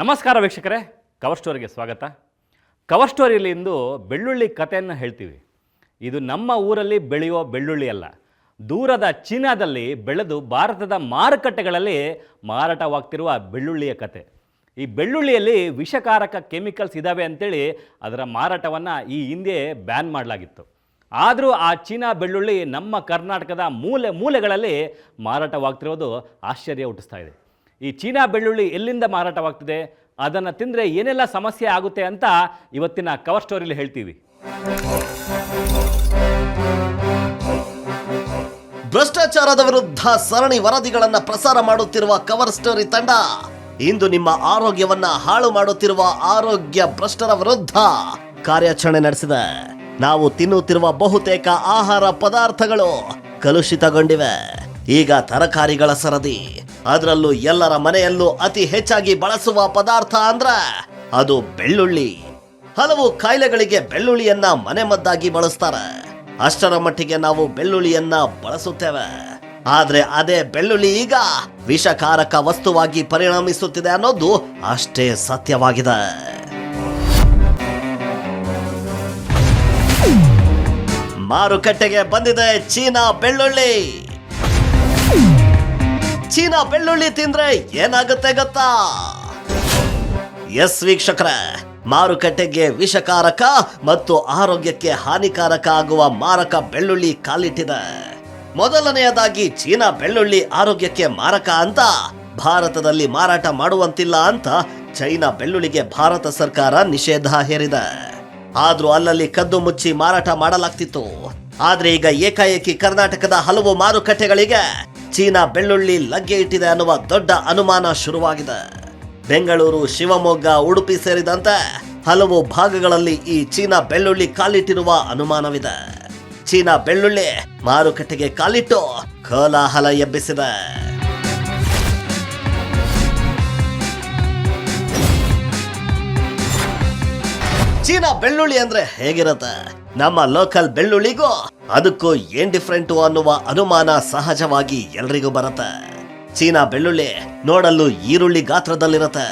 ನಮಸ್ಕಾರ ವೀಕ್ಷಕರೇ ಕವರ್ ಸ್ಟೋರಿಗೆ ಸ್ವಾಗತ. ಕವರ್ ಸ್ಟೋರಿಯಲ್ಲಿ ಇಂದು ಬೆಳ್ಳುಳ್ಳಿ ಕಥೆಯನ್ನು ಹೇಳ್ತೀವಿ. ಇದು ನಮ್ಮ ಊರಲ್ಲಿ ಬೆಳೆಯುವ ಬೆಳ್ಳುಳ್ಳಿ ಅಲ್ಲ. ದೂರದ ಚೀನಾದಲ್ಲಿ ಬೆಳೆದು ಭಾರತದ ಮಾರುಕಟ್ಟೆಗಳಲ್ಲಿ ಮಾರಾಟವಾಗ್ತಿರುವ ಬೆಳ್ಳುಳ್ಳಿಯ ಕತೆ ಈ ಬೆಳ್ಳುಳ್ಳಿಯಲ್ಲಿ ವಿಷಕಾರಕ ಕೆಮಿಕಲ್ಸ್ ಇದ್ದಾವೆ ಅಂತೇಳಿ ಅದರ ಮಾರಾಟವನ್ನು ಈ ಹಿಂದೆ ಬ್ಯಾನ್ ಮಾಡಲಾಗಿತ್ತು. ಆದರೂ ಆ ಚೀನಾ ಬೆಳ್ಳುಳ್ಳಿ ನಮ್ಮ ಕರ್ನಾಟಕದ ಮೂಲೆ ಮೂಲೆಗಳಲ್ಲಿ ಮಾರಾಟವಾಗ್ತಿರೋದು ಆಶ್ಚರ್ಯ ಹುಟ್ಟಿಸ್ತಾ ಇದೆ. ಈ ಚೀನಾ ಬೆಳ್ಳುಳ್ಳಿ ಎಲ್ಲಿಂದ ಮಾರಾಟವಾಗ್ತಿದೆ? ಅದನ್ನು ತಿಂದರೆ ಏನೆಲ್ಲ ಸಮಸ್ಯೆ ಆಗುತ್ತೆ ಅಂತ ಇವತ್ತಿನ ಕವರ್ ಸ್ಟೋರಿಲಿ ಹೇಳ್ತೀವಿ. ಭ್ರಷ್ಟಾಚಾರದ ವಿರುದ್ಧ ಸರಣಿ ವರದಿಗಳನ್ನು ಪ್ರಸಾರ ಮಾಡುತ್ತಿರುವ ಕವರ್ ಸ್ಟೋರಿ ತಂಡ, ಇಂದು ನಿಮ್ಮ ಆರೋಗ್ಯವನ್ನ ಹಾಳು ಮಾಡುತ್ತಿರುವ ಆರೋಗ್ಯ ಭ್ರಷ್ಟರ ವಿರುದ್ಧ ಕಾರ್ಯಾಚರಣೆ ನಡೆಸಿದೆ. ನಾವು ತಿನ್ನುತ್ತಿರುವ ಬಹುತೇಕ ಆಹಾರ ಪದಾರ್ಥಗಳು ಕಲುಷಿತಗೊಂಡಿವೆ. ಈಗ ತರಕಾರಿಗಳ ಸರದಿ ಅದರಲ್ಲೂ ಎಲ್ಲರ ಮನೆಯಲ್ಲೂ ಅತಿ ಹೆಚ್ಚಾಗಿ ಬಳಸುವ ಪದಾರ್ಥ ಅಂದ್ರೆ ಅದು ಬೆಳ್ಳುಳ್ಳಿ. ಹಲವು ಕಾಯಿಲೆಗಳಿಗೆ ಬೆಳ್ಳುಳ್ಳಿಯನ್ನ ಮನೆಮದ್ದಾಗಿ ಬಳಸ್ತಾರೆ. ಅಷ್ಟರ ಮಟ್ಟಿಗೆ ನಾವು ಬೆಳ್ಳುಳ್ಳಿಯನ್ನ ಬಳಸುತ್ತೇವೆ. ಆದ್ರೆ ಅದೇ ಬೆಳ್ಳುಳ್ಳಿ ಈಗ ವಿಷಕಾರಕ ವಸ್ತುವಾಗಿ ಪರಿಣಮಿಸುತ್ತಿದೆ ಅನ್ನೋದು ಅಷ್ಟೇ ಸತ್ಯವಾಗಿದೆ. ಮಾರುಕಟ್ಟೆಗೆ ಬಂದಿದೆ ಚೀನಾ ಬೆಳ್ಳುಳ್ಳಿ. ಚೀನಾ ಬೆಳ್ಳುಳ್ಳಿ ತಿಂದ್ರೆ ಏನಾಗುತ್ತೆ ಗೊತ್ತಾ? ಎಸ್ ವೀಕ್ಷಕರ, ಮಾರುಕಟ್ಟೆಗೆ ವಿಷಕಾರಕ ಮತ್ತು ಆರೋಗ್ಯಕ್ಕೆ ಹಾನಿಕಾರಕ ಆಗುವ ಮಾರಕ ಬೆಳ್ಳುಳ್ಳಿ ಕಾಲಿಟ್ಟಿದೆ. ಮೊದಲನೆಯದಾಗಿ ಚೀನಾ ಬೆಳ್ಳುಳ್ಳಿ ಆರೋಗ್ಯಕ್ಕೆ ಮಾರಕ ಅಂತ, ಭಾರತದಲ್ಲಿ ಮಾರಾಟ ಮಾಡುವಂತಿಲ್ಲ ಅಂತ ಚೈನಾ ಬೆಳ್ಳುಳ್ಳಿಗೆ ಭಾರತ ಸರ್ಕಾರ ನಿಷೇಧ ಹೇರಿದೆ. ಆದ್ರೂ ಅಲ್ಲಲ್ಲಿ ಕದ್ದು ಮುಚ್ಚಿ ಮಾರಾಟ ಮಾಡಲಾಗ್ತಿತ್ತು. ಆದ್ರೆ ಈಗ ಏಕಾಏಕಿ ಕರ್ನಾಟಕದ ಹಲವು ಮಾರುಕಟ್ಟೆಗಳಿಗೆ ಚೀನಾ ಬೆಳ್ಳುಳ್ಳಿ ಲಗ್ಗೆ ಇಟ್ಟಿದೆ ಅನ್ನುವ ದೊಡ್ಡ ಅನುಮಾನ ಶುರುವಾಗಿದೆ. ಬೆಂಗಳೂರು, ಶಿವಮೊಗ್ಗ, ಉಡುಪಿ ಸೇರಿದಂತೆ ಹಲವು ಭಾಗಗಳಲ್ಲಿ ಈ ಚೀನಾ ಬೆಳ್ಳುಳ್ಳಿ ಕಾಲಿಟ್ಟಿರುವ ಅನುಮಾನವಿದೆ. ಚೀನಾ ಬೆಳ್ಳುಳ್ಳಿ ಮಾರುಕಟ್ಟೆಗೆ ಕಾಲಿಟ್ಟು ಕೋಲಾಹಲ ಎಬ್ಬಿಸಿದೆ. ಚೀನಾ ಬೆಳ್ಳುಳ್ಳಿ ಅಂದ್ರೆ ಹೇಗಿರುತ್ತೆ? ನಮ್ಮ ಲೋಕಲ್ ಬೆಳ್ಳುಳ್ಳಿಗೂ ಅದಕ್ಕೂ ಏನ್ ಡಿಫ್ರೆಂಟು ಅನ್ನುವ ಅನುಮಾನ ಸಹಜವಾಗಿ ಎಲ್ರಿಗೂ ಬರುತ್ತೆ. ಚೀನಾ ಬೆಳ್ಳುಳ್ಳಿ ನೋಡಲು ಈರುಳ್ಳಿ ಗಾತ್ರದಲ್ಲಿರತ್ತೆ.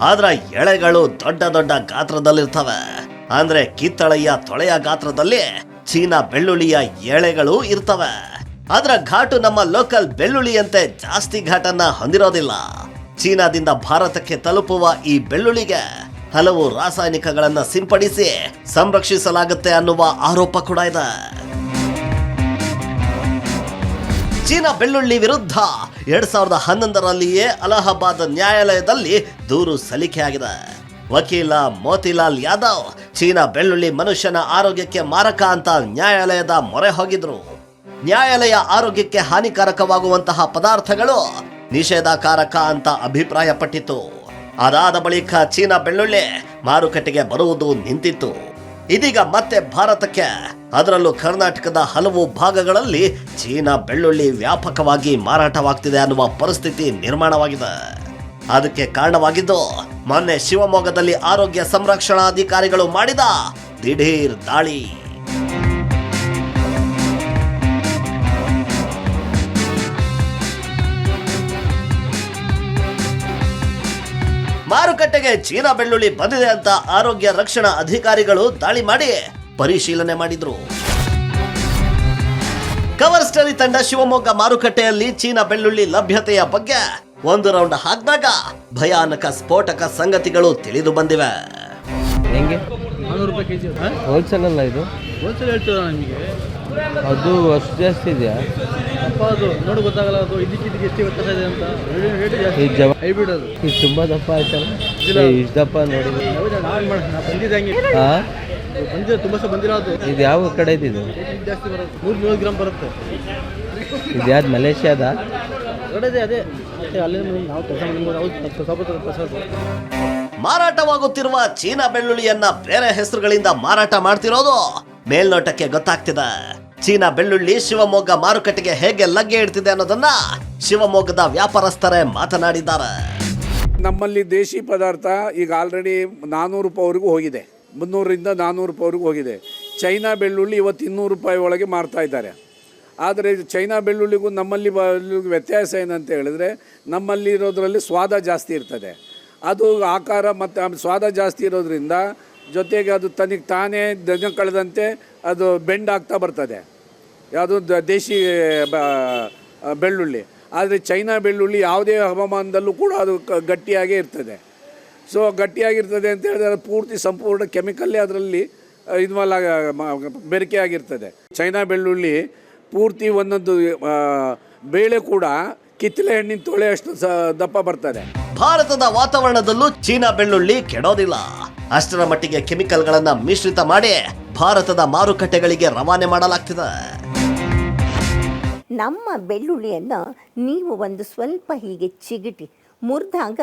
ಆದ್ರ ಎಳೆಗಳು ದೊಡ್ಡ ದೊಡ್ಡ ಗಾತ್ರದಲ್ಲಿರ್ತವೆ. ಅಂದ್ರೆ ಕಿತ್ತಳೆಯ ತೊಳೆಯ ಗಾತ್ರದಲ್ಲಿ ಚೀನಾ ಬೆಳ್ಳುಳ್ಳಿಯ ಎಳೆಗಳು ಇರ್ತವೆ. ಅದರ ಘಾಟು ನಮ್ಮ ಲೋಕಲ್ ಬೆಳ್ಳುಳ್ಳಿಯಂತೆ ಜಾಸ್ತಿ ಘಾಟನ್ನ ಹೊಂದಿರೋದಿಲ್ಲ. ಚೀನಾದಿಂದ ಭಾರತಕ್ಕೆ ತಲುಪುವ ಈ ಬೆಳ್ಳುಳ್ಳಿಗೆ ಹಲವು ರಾಸಾಯನಿಕಗಳನ್ನು ಸಿಂಪಡಿಸಿ ಸಂರಕ್ಷಿಸಲಾಗುತ್ತೆ ಅನ್ನುವ ಆರೋಪ ಕೂಡ ಇದೆ. ಚೀನಾ ಬೆಳ್ಳುಳ್ಳಿ ವಿರುದ್ಧ ಎರಡ್ ಸಾವಿರದ ಹನ್ನೊಂದರಲ್ಲಿಯೇ ಅಲಹಾಬಾದ್ ನ್ಯಾಯಾಲಯದಲ್ಲಿ ದೂರು ಸಲ್ಲಿಕೆಯಾಗಿದೆ. ವಕೀಲ ಮೋತಿಲಾಲ್ ಯಾದವ್ ಚೀನಾ ಬೆಳ್ಳುಳ್ಳಿ ಮನುಷ್ಯನ ಆರೋಗ್ಯಕ್ಕೆ ಮಾರಕ ಅಂತ ನ್ಯಾಯಾಲಯದ ಮೊರೆ ಹೋಗಿದ್ರು. ನ್ಯಾಯಾಲಯ ಆರೋಗ್ಯಕ್ಕೆ ಹಾನಿಕಾರಕವಾಗುವಂತಹ ಪದಾರ್ಥಗಳು ನಿಷೇಧಕಾರಕ ಅಂತ ಅಭಿಪ್ರಾಯಪಟ್ಟಿತು ಅದಾದ ಬಳಿಕ ಚೀನಾ ಬೆಳ್ಳುಳ್ಳಿ ಮಾರುಕಟ್ಟೆಗೆ ಬರುವುದು ನಿಂತಿತ್ತು. ಇದೀಗ ಮತ್ತೆ ಭಾರತಕ್ಕೆ. ಅದರಲ್ಲೂ ಕರ್ನಾಟಕದ ಹಲವು ಭಾಗಗಳಲ್ಲಿ ಚೀನಾ ಬೆಳ್ಳುಳ್ಳಿ ವ್ಯಾಪಕವಾಗಿ ಮಾರಾಟವಾಗ್ತಿದೆ ಅನ್ನುವ ಪರಿಸ್ಥಿತಿ ನಿರ್ಮಾಣವಾಗಿದೆ. ಅದಕ್ಕೆ ಕಾರಣವಾಗಿದ್ದು, ಮೊನ್ನೆ ಶಿವಮೊಗ್ಗದಲ್ಲಿ ಆರೋಗ್ಯ ಸಂರಕ್ಷಣಾಧಿಕಾರಿಗಳು ಮಾಡಿದ ದಿಢೀರ್ ದಾಳಿ. ಮಾರುಕಟ್ಟೆಗೆ ಚೀನಾ ಬೆಳ್ಳುಳ್ಳಿ ಬಂದಿದೆ ಅಂತ ಆರೋಗ್ಯ ರಕ್ಷಣಾ ಅಧಿಕಾರಿಗಳು ದಾಳಿ ಮಾಡಿ ಪರಿಶೀಲನೆ ಮಾಡಿದ್ರು. ಕವರ್ ಸ್ಟರಿ ತಂಡ ಶಿವಮೊಗ್ಗ ಮಾರುಕಟ್ಟೆಯಲ್ಲಿ ಚೀನಾ ಬೆಳ್ಳುಳ್ಳಿ ಲಭ್ಯತೆಯ ಬಗ್ಗೆ ಒಂದು ರೌಂಡ್ ಹಾಕಿದಾಗ ಭಯಾನಕ ಸ್ಫೋಟಕ ಸಂಗತಿಗಳು ತಿಳಿದು ಬಂದಿವೆ. ಹೆಂಗೆ? ನಾನ್ನೂರು ರೂಪಾಯಿ ಕೆ ಜಿ ಹೋಲ್ಸೇಲ್ ಅಲ್ಲ ಇದು? ಹೋಲ್ಸೇಲ್ ಹೇಳ್ತೀರ ನಿಮಗೆ? ಅದು ಅಷ್ಟು ಜಾಸ್ತಿ ಇದೆಯಾ? ಅಪ್ಪ ಅದು ನೋಡಿ ಗೊತ್ತಾಗಲ್ಲ ಅದು ಇದಕ್ಕೆ ಇದಕ್ಕೆ ಎಷ್ಟು ಗೊತ್ತಾಗ್ತಾ ಇದೆ ಅಂತ. ರೇಟ್ ಈ ಜಾಸ್ತಿ ಹೈಬ್ರಿಡ್ ಅದು. ಇದು ತುಂಬ ದಪ್ಪ ಆಯ್ತಲ್ಲ? ಇಲ್ಲ. ಏ, ಇಷ್ಟು ನೋಡಿ. ಇದು ಯಾವ ಕಡೆ ಇದು? ಇದು ಜಾಸ್ತಿ ಬರುತ್ತೆ. ನೂರು ನೂರು ಗ್ರಾಮ್ ಬರುತ್ತೆ. ಇದು ಯಾವ್ದು ಮಲೇಷ್ಯಾದ? ಅದೇ. ಅಲ್ಲೇ ನಾವು ಮಾರಾಟವಾಗುತ್ತಿರುವ ಚೀನಾ ಬೆಳ್ಳುಳ್ಳಿಯನ್ನ ಬೇರೆ ಹೆಸರುಗಳಿಂದ ಮಾರಾಟ ಮಾಡ್ತಿರೋದು ಮೇಲ್ನೋಟಕ್ಕೆ ಗೊತ್ತಾಗ್ತಿದೆ. ಚೀನಾ ಬೆಳ್ಳುಳ್ಳಿ ಶಿವಮೊಗ್ಗ ಮಾರುಕಟ್ಟೆಗೆ ಹೇಗೆ ಲಗ್ಗೆ ಇಡ್ತಿದೆ ಅನ್ನೋದನ್ನ ಶಿವಮೊಗ್ಗದ ವ್ಯಾಪಾರಸ್ಥರೇ ಮಾತನಾಡಿದ್ದಾರೆ. ನಮ್ಮಲ್ಲಿ ದೇಶಿ ಪದಾರ್ಥ ಈಗ ಆಲ್ರೆಡಿ ನಾನ್ನೂರು ರೂಪಾಯಿವರೆಗೂ ಹೋಗಿದೆ. ಮುನ್ನೂರರಿಂದ ನಾನ್ನೂರು ರೂಪಾಯಿವರೆಗೂ ಹೋಗಿದೆ. ಚೈನಾ ಬೆಳ್ಳುಳ್ಳಿ ಇವತ್ತು ಇನ್ನೂರು ರೂಪಾಯಿ ಒಳಗೆ ಮಾರ್ತಾ ಇದ್ದಾರೆ. ಆದರೆ ಚೈನಾ ಬೆಳ್ಳುಳ್ಳಿಗೂ ನಮ್ಮಲ್ಲಿ ವ್ಯತ್ಯಾಸ ಏನಂತ ಹೇಳಿದ್ರೆ ನಮ್ಮಲ್ಲಿ ಇರೋದ್ರಲ್ಲಿ ಸ್ವಾದ ಜಾಸ್ತಿ ಇರ್ತದೆ. ಅದು ಆಕಾರ ಮತ್ತು ಸ್ವಾದ ಜಾಸ್ತಿ ಇರೋದ್ರಿಂದ ಜೊತೆಗೆ ಅದು ತನಗೆ ತಾನೇ ದನ ಕಳೆದಂತೆ ಅದು ಬೆಂಡ್ ಆಗ್ತಾ ಬರ್ತದೆ. ಯಾವುದು ದೇಶಿ ಬೆಳ್ಳುಳ್ಳಿ. ಆದರೆ ಚೈನಾ ಬೆಳ್ಳುಳ್ಳಿ ಯಾವುದೇ ಹವಾಮಾನದಲ್ಲೂ ಕೂಡ ಅದು ಗಟ್ಟಿಯಾಗೇ ಇರ್ತದೆ. ಸೊ ಗಟ್ಟಿಯಾಗಿರ್ತದೆ ಅಂತ ಹೇಳಿದ್ರೆ ಅದು ಪೂರ್ತಿ ಸಂಪೂರ್ಣ ಕೆಮಿಕಲ್ಲೇ ಅದರಲ್ಲಿ ಇನ್ವಾಲ್ವ್ ಆಗ ಬೆರಕೆ ಆಗಿರ್ತದೆ. ಚೈನಾ ಬೆಳ್ಳುಳ್ಳಿ ಪೂರ್ತಿ ಒಂದೊಂದು ಬೇಳೆ ಕೂಡ ಕಿತ್ತಲೆ ಹಣ್ಣಿನ ತೊಳೆ ಅಷ್ಟು ದಪ್ಪ ಬರ್ತದೆ. ಭಾರತದ ವಾತಾವರಣದಲ್ಲೂ ಚೀನಾ ಬೆಳ್ಳುಳ್ಳಿ ಕೆಡೋದಿಲ್ಲ. ಅಷ್ಟರ ಮಟ್ಟಿಗೆ ಕೆಮಿಕಲ್ಗಳನ್ನ ಮಿಶ್ರಿತ ಮಾಡಿ ಭಾರತದ ಮಾರುಕಟ್ಟೆಗಳಿಗೆ ರವಾನೆ ಮಾಡಲಾಗ್ತಿದೆ. ನಮ್ಮ ಬೆಳ್ಳುಳ್ಳಿಯನ್ನು ನೀವು ಒಂದು ಸ್ವಲ್ಪ ಹೀಗೆ ಚಿಗಿಟಿ ಮುರಿದಾಗ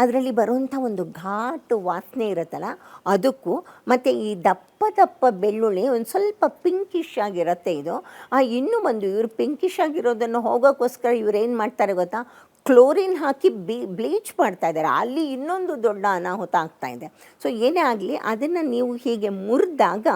ಅದರಲ್ಲಿ ಬರುವಂಥ ಒಂದು ಘಾಟು ವಾಸನೆ ಇರುತ್ತಲ್ಲ, ಅದಕ್ಕೂ ಮತ್ತು ಈ ದಪ್ಪ ದಪ್ಪ ಬೆಳ್ಳುಳ್ಳಿ ಒಂದು ಸ್ವಲ್ಪ ಪಿಂಕಿಶ್ ಆಗಿರುತ್ತೆ ಇದು. ಆ, ಇನ್ನೂ ಒಂದು ಇವರು ಪಿಂಕಿಶ್ ಆಗಿರೋದನ್ನು ಹೋಗೋಕ್ಕೋಸ್ಕರ ಇವ್ರು ಏನು ಮಾಡ್ತಾರೆ ಗೊತ್ತಾ? ಕ್ಲೋರಿನ್ ಹಾಕಿ ಬಿ ಬ್ಲೀಚ್ ಮಾಡ್ತಾ ಇದ್ದಾರೆ. ಅಲ್ಲಿ ಇನ್ನೊಂದು ದೊಡ್ಡ ಅನಾಹುತ ಆಗ್ತಾ ಇದೆ. ಸೊ ಏನೇ ಆಗಲಿ ಅದನ್ನು ನೀವು ಹೀಗೆ ಮುರಿದಾಗ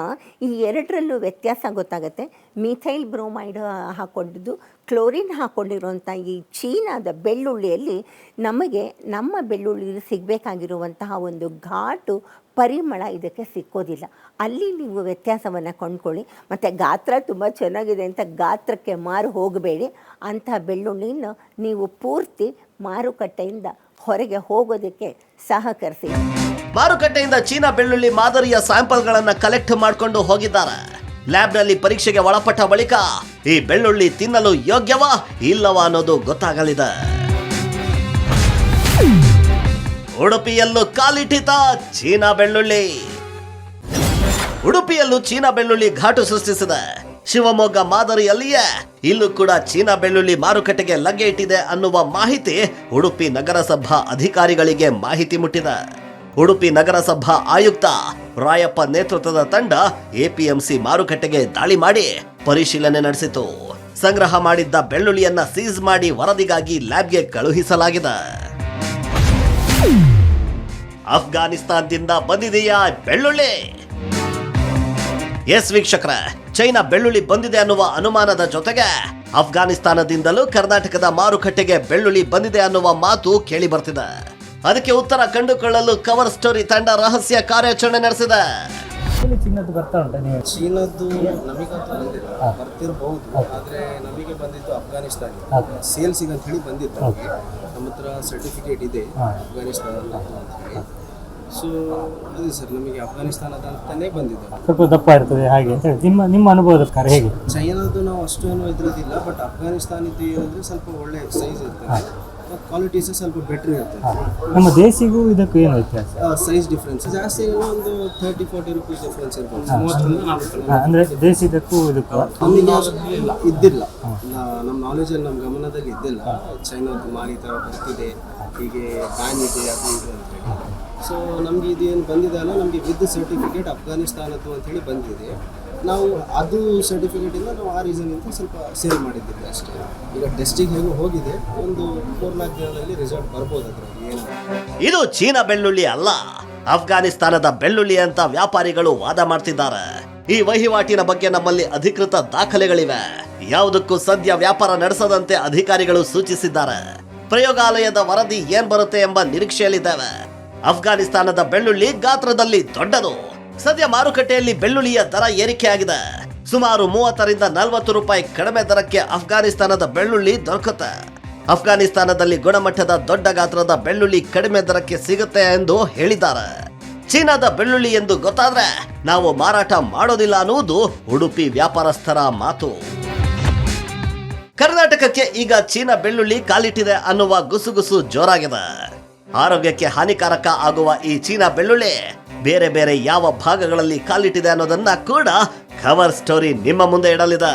ಈ ಎರಡರಲ್ಲೂ ವ್ಯತ್ಯಾಸ ಗೊತ್ತಾಗುತ್ತೆ. ಮಿಥೈಲ್ ಬ್ರೋಮೈಡ್ ಹಾಕೊಂಡಿದ್ದು ಕ್ಲೋರಿನ್ ಹಾಕೊಂಡಿರುವಂಥ ಈ ಚೀನಾದ ಬೆಳ್ಳುಳ್ಳಿಯಲ್ಲಿ ನಮಗೆ ನಮ್ಮ ಬೆಳ್ಳುಳ್ಳಿ ಸಿಗಬೇಕಾಗಿರುವಂತಹ ಒಂದು ಘಾಟು ಪರಿಮಳ ಇದಕ್ಕೆ ಸಿಕ್ಕೋದಿಲ್ಲ. ಅಲ್ಲಿ ನೀವು ವ್ಯತ್ಯಾಸವನ್ನು ಕೊಂಡ್ಕೊಳ್ಳಿ. ಮತ್ತು ಗಾತ್ರ ತುಂಬ ಚೆನ್ನಾಗಿದೆ ಅಂತ ಗಾತ್ರಕ್ಕೆ ಮಾರು ಹೋಗಬೇಡಿ. ಅಂಥ ಬೆಳ್ಳುಳ್ಳಿಯನ್ನು ನೀವು ಪೂರ್ತಿ ಮಾರುಕಟ್ಟೆಯಿಂದ ಹೊರಗೆ ಹೋಗೋದಕ್ಕೆ ಸಹಕರಿಸಿ. ಮಾರುಕಟ್ಟೆಯಿಂದ ಚೀನಾ ಬೆಳ್ಳುಳ್ಳಿ ಮಾದರಿಯ ಸ್ಯಾಂಪಲ್ಗಳನ್ನು ಕಲೆಕ್ಟ್ ಮಾಡಿಕೊಂಡು ಹೋಗಿದ್ದಾರೆ. ಲ್ಯಾಬ್ನಲ್ಲಿ ಪರೀಕ್ಷೆಗೆ ಒಳಪಟ್ಟ ಬಳಿಕ ಈ ಬೆಳ್ಳುಳ್ಳಿ ತಿನ್ನಲು ಯೋಗ್ಯವಾ ಇಲ್ಲವಾ ಅನ್ನೋದು ಗೊತ್ತಾಗಲಿದೆ. ಉಡುಪಿಯಲ್ಲೂ ಕಾಲಿಟ್ಟಿತ ಚೀನಾ ಬೆಳ್ಳುಳ್ಳಿ. ಉಡುಪಿಯಲ್ಲೂ ಚೀನಾ ಬೆಳ್ಳುಳ್ಳಿ ಘಾಟು ಸೃಷ್ಟಿಸಿದೆ. ಶಿವಮೊಗ್ಗ ಮಾದರಿಯಲ್ಲಿಯೇ ಇಲ್ಲೂ ಕೂಡ ಚೀನಾ ಬೆಳ್ಳುಳ್ಳಿ ಮಾರುಕಟ್ಟೆಗೆ ಲಗ್ಗೆ ಇಟ್ಟಿದೆ ಅನ್ನುವ ಮಾಹಿತಿ ಉಡುಪಿ ನಗರಸಭಾ ಅಧಿಕಾರಿಗಳಿಗೆ ಮಾಹಿತಿ ಮುಟ್ಟಿದೆ. ಉಡುಪಿ ನಗರಸಭಾ ಆಯುಕ್ತ ರಾಯಪ್ಪ ನೇತೃತ್ವದ ತಂಡ ಎಪಿಎಂಸಿ ಮಾರುಕಟ್ಟೆಗೆ ದಾಳಿ ಮಾಡಿ ಪರಿಶೀಲನೆ ನಡೆಸಿತು. ಸಂಗ್ರಹ ಮಾಡಿದ್ದ ಬೆಳ್ಳುಳ್ಳಿಯನ್ನ ಸೀಸ್ ಮಾಡಿ ವರದಿಗಾಗಿ ಲ್ಯಾಬ್ಗೆ ಕಳುಹಿಸಲಾಗಿದೆ. ಅಫ್ಘಾನಿಸ್ತಾನದಿಂದ ಬಂದಿದೆಯಾ ಬೆಳ್ಳುಳ್ಳಿ? ಎಸ್ ವೀಕ್ಷಕರ ಚೈನಾ ಬೆಳ್ಳುಳ್ಳಿ ಬಂದಿದೆ ಅನ್ನುವ ಅನುಮಾನದ ಜೊತೆಗೆ ಅಫ್ಘಾನಿಸ್ತಾನದಿಂದಲೂ ಕರ್ನಾಟಕದ ಮಾರುಕಟ್ಟೆಗೆ ಬೆಳ್ಳುಳ್ಳಿ ಬಂದಿದೆ ಅನ್ನುವ ಮಾತು ಕೇಳಿ ಬರ್ತಿದೆ ಅದಕ್ಕೆ ಉತ್ತರ ಕಂಡುಕೊಳ್ಳಲು ಕವರ್ ಸ್ಟೋರಿ ತಂಡ ರಹಸ್ಯ ಕಾರ್ಯಾಚರಣೆ ನಡೆಸಿದೆ. ಚೀನಾದ್ದು ನಮಗಂತೂ ಬಂದಿಲ್ಲ. ಬರ್ತಿರಬಹುದು. ಆದರೆ ನಮಗೆ ಬಂದಿದ್ದು ಅಫ್ಘಾನಿಸ್ತಾನ ಸೇಲ್ಸಿಗೆ ಅಂತ ಹೇಳಿ ಬಂದಿತ್ತು ನಮಗೆ ನಮ್ಮ ಹತ್ರ ಸರ್ಟಿಫಿಕೇಟ್ ಇದೆ ಅಫ್ಘಾನಿಸ್ತಾನ ಸೊ ಅದೇ ಸರ್ ನಮಗೆ ಅಫ್ಘಾನಿಸ್ತಾನದ ಅಂತಲೇ ಬಂದಿದೆ. ಸ್ವಲ್ಪ ದಪ್ಪ ಇರ್ತದೆ ಹಾಗೆ ಅಂತ ಹೇಳಿ. ನಿಮ್ಮ ನಿಮ್ಮ ಅನುಭವದ ಪ್ರಕಾರ ಹೇಗೆ? ಚೈನಾದ್ದು ನಾವು ಅಷ್ಟೇನು ಇದ್ರದಿಲ್ಲ ಬಟ್ ಅಫ್ಘಾನಿಸ್ತಾನದ್ದು ಏನಂದ್ರೆ ಸ್ವಲ್ಪ ಒಳ್ಳೆ ಸೈಜ್ ಇರ್ತದೆ. ಕ್ವಾಲಿಟೀಸ್ ಸ್ವಲ್ಪ ಬೆಟ್ರ್ ಇರ್ತದೆ. ನಮ್ಮ ದೇಶಿಗೂ ಇದಕ್ಕೂ ಏನು ವ್ಯತ್ಯಾಸ? ಸೈಜ್ ಡಿಫ್ರೆನ್ಸ್ ಜಾಸ್ತಿ ಏನೋ ಒಂದು ತರ್ಟಿ ಫೋರ್ಟಿ ರುಪೀಸ್ ಡಿಫ್ರೆನ್ಸ್ ಇರ್ಬೋದು. ಮೂವತ್ತರಿಂದ ನಲವತ್ತು ಹಾ, ಅಂದ್ರೆ ದೇಶಿದಕ್ಕೂ ಇದಕ್ಕೂ ನಮಗೆ ಇದ್ದಿಲ್ಲ ನಾಲೆಜಲ್ಲಿ ನಮ್ಮ ಗಮನದಲ್ಲಿ ಇದ್ದಿಲ್ಲ. ಚೈನಾದ್ದು ಮಾರಿ ಥರ ಬರ್ತಿದೆ ಹೀಗೆ ಬ್ಯಾನ್ ಇದೆ ಅದು ಇದು ಅಂತೇಳಿ ಸೊ ನಮಗೆ ಇದೇನು ಬಂದಿದೆ ಅಲ್ಲ ನಮಗೆ ವಿತ್ ಸರ್ಟಿಫಿಕೇಟ್ ಅಫ್ಘಾನಿಸ್ತಾನದ್ದು ಅಂತೇಳಿ ಬಂದಿದೆ. ನಾವು ಅದು ಸರ್ಟಿಫಿಕೇಟಿಂದ ನಾವು ಆ ರೀಸನಿಂದ ಸ್ವಲ್ಪ ಸೇಲ್ ಮಾಡಿದ್ದಿಲ್ಲ ಅಷ್ಟೇ. ಈಗ ಟೆಸ್ಟಿಗೆ ಹೇಗೂ ಹೋಗಿದೆ ಒಂದು ಫೋರ್ ನಾಲ್ಕು ದಿನದಲ್ಲಿ ರಿಸಲ್ಟ್ ಬರ್ಬೋದು ಅದರಲ್ಲಿ ಏನು? ಇದು ಚೀನಾ ಬೆಳ್ಳುಳ್ಳಿ ಅಲ್ಲ. ಅಫ್ಘಾನಿಸ್ತಾನದ ಬೆಳ್ಳುಳ್ಳಿ ಅಂತ ವ್ಯಾಪಾರಿಗಳು ವಾದ ಮಾಡ್ತಿದ್ದಾರೆ. ಈ ವಹಿವಾಟಿನ ಬಗ್ಗೆ ನಮ್ಮಲ್ಲಿ ಅಧಿಕೃತ ದಾಖಲೆಗಳಿವೆ. ಯಾವುದಕ್ಕೂ ಸದ್ಯ ವ್ಯಾಪಾರ ನಡೆಸದಂತೆ ಅಧಿಕಾರಿಗಳು ಸೂಚಿಸಿದ್ದಾರೆ. ಪ್ರಯೋಗಾಲಯದ ವರದಿ ಏನ್ ಬರುತ್ತೆ ಎಂಬ ನಿರೀಕ್ಷೆಯಲ್ಲಿದ್ದೇವೆ. ಅಫ್ಘಾನಿಸ್ತಾನದ ಬೆಳ್ಳುಳ್ಳಿ ಗಾತ್ರದಲ್ಲಿ ದೊಡ್ಡದು. ಸದ್ಯ ಮಾರುಕಟ್ಟೆಯಲ್ಲಿ ಬೆಳ್ಳುಳ್ಳಿಯ ದರ ಏರಿಕೆಯಾಗಿದೆ. ಸುಮಾರು ಮೂವತ್ತರಿಂದ ನಲವತ್ತು ರೂಪಾಯಿ ಕಡಿಮೆ ದರಕ್ಕೆ ಅಫ್ಘಾನಿಸ್ತಾನದ ಬೆಳ್ಳುಳ್ಳಿ ದೊರಕುತ್ತೆ. ಅಫ್ಘಾನಿಸ್ತಾನದಲ್ಲಿ ಗುಣಮಟ್ಟದ ದೊಡ್ಡ ಗಾತ್ರದ ಬೆಳ್ಳುಳ್ಳಿ ಕಡಿಮೆ ದರಕ್ಕೆ ಸಿಗುತ್ತೆ ಎಂದು ಹೇಳಿದ್ದಾರೆ. ಚೀನಾದ ಬೆಳ್ಳುಳ್ಳಿ ಎಂದು ಗೊತ್ತಾದ್ರೆ ನಾವು ಮಾರಾಟ ಮಾಡೋದಿಲ್ಲ ಅನ್ನುವುದು ಉಡುಪಿ ವ್ಯಾಪಾರಸ್ಥರ ಮಾತು. ಕರ್ನಾಟಕಕ್ಕೆ ಈಗ ಚೀನಾ ಬೆಳ್ಳುಳ್ಳಿ ಕಾಲಿಟ್ಟಿದೆ ಅನ್ನುವ ಗುಸುಗುಸು ಜೋರಾಗಿದೆ. ಆರೋಗ್ಯಕ್ಕೆ ಹಾನಿಕಾರಕ ಆಗುವ ಈ ಚೀನಾ ಬೆಳ್ಳುಳ್ಳಿ ಬೇರೆ ಬೇರೆ ಯಾವ ಭಾಗಗಳಲ್ಲಿ ಕಾಲಿಟ್ಟಿದೆ ಅನ್ನೋದನ್ನ ಕೂಡ ಕವರ್ ಸ್ಟೋರಿ ನಿಮ್ಮ ಮುಂದೆ ಇಡಲಿದೆ.